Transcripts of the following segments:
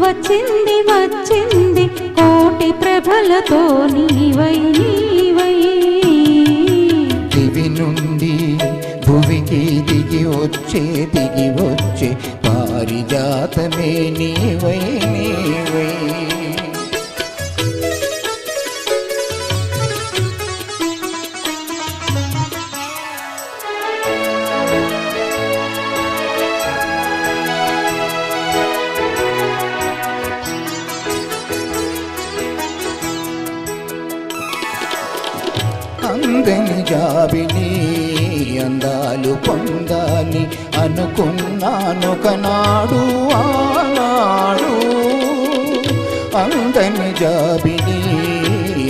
వచ్చింది వచ్చింది. కోటి ప్రభలతో నీవై నీవై. దివి నుండి భువికి దిగి వచ్చేది అందని జాబిని అందాలు పొందాలి అనుకున్నాను కనాడు ఆనాడు. అందని జాబిని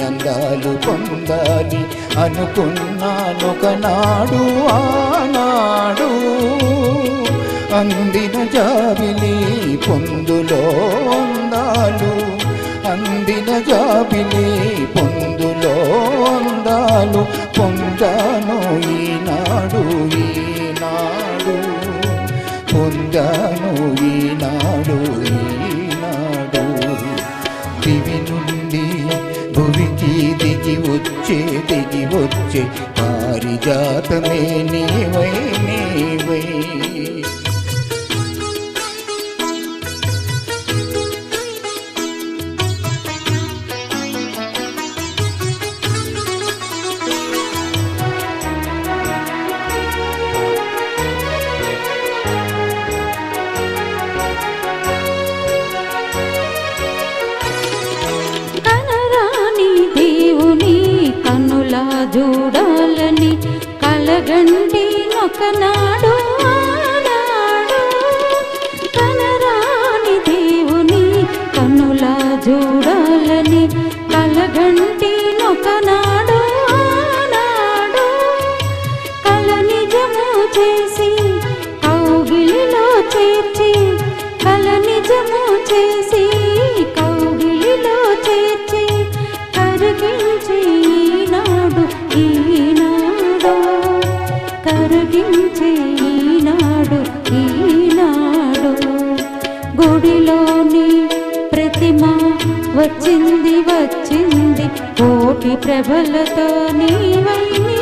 అందాలు పొందాలి అనుకున్నాను కనాడు ఆనాడు. అందిన జాబిలి పొందులో అందాలు అందిన జాబిలి అందాలు పొందాను ఈనాడు ఈనాడు. పొందాను ఈనాడు ఈనాడు. దివి నుండి భువికి దిగి వచ్చే దిగి వచ్చే పారిజాతమే నీవై నీవై. రండి ఒకనాడు ఆనాడు. కనరాని దేవుని కన్నులా చూడాలని కలగంటి ఈనాడు ఈనాడు గుడిలోని ప్రతిమ వచ్చింది వచ్చింది. కోటి ప్రభలతో నీవై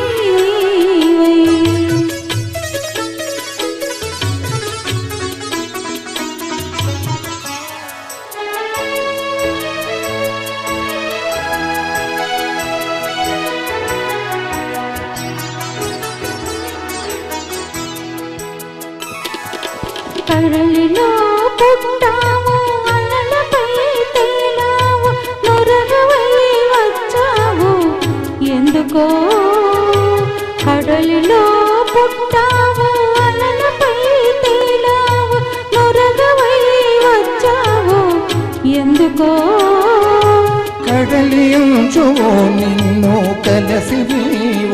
కడలిలో పుట్టాము అలలపై తేలావు వచ్చావు. ఎందుకో కడలిలో పుట్టావు అలలపై తేలావు వచ్చావు. ఎందుకో కడలియుచువో నిన్ను కలసి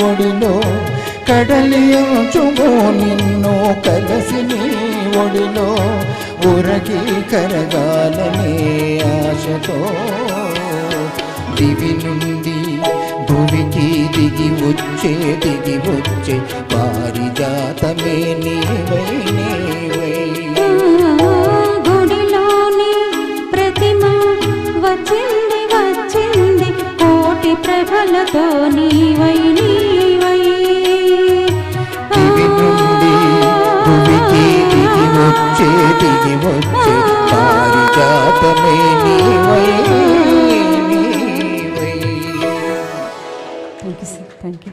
ఒడిలో. కడలియుచువో నిన్ను కలసి నీ ఒడిలో ఉరకి కరగాలనే ఆశతో దివి నుండి భువికి దిగి వచ్చే దిగి వచ్చే పారిజాతమే నీవై నీవై. గుడిలోని వచ్చింది వచ్చింది కోటి ప్రభలతో నీవై. ఇంటికి వచ్చే పారిజాతమే.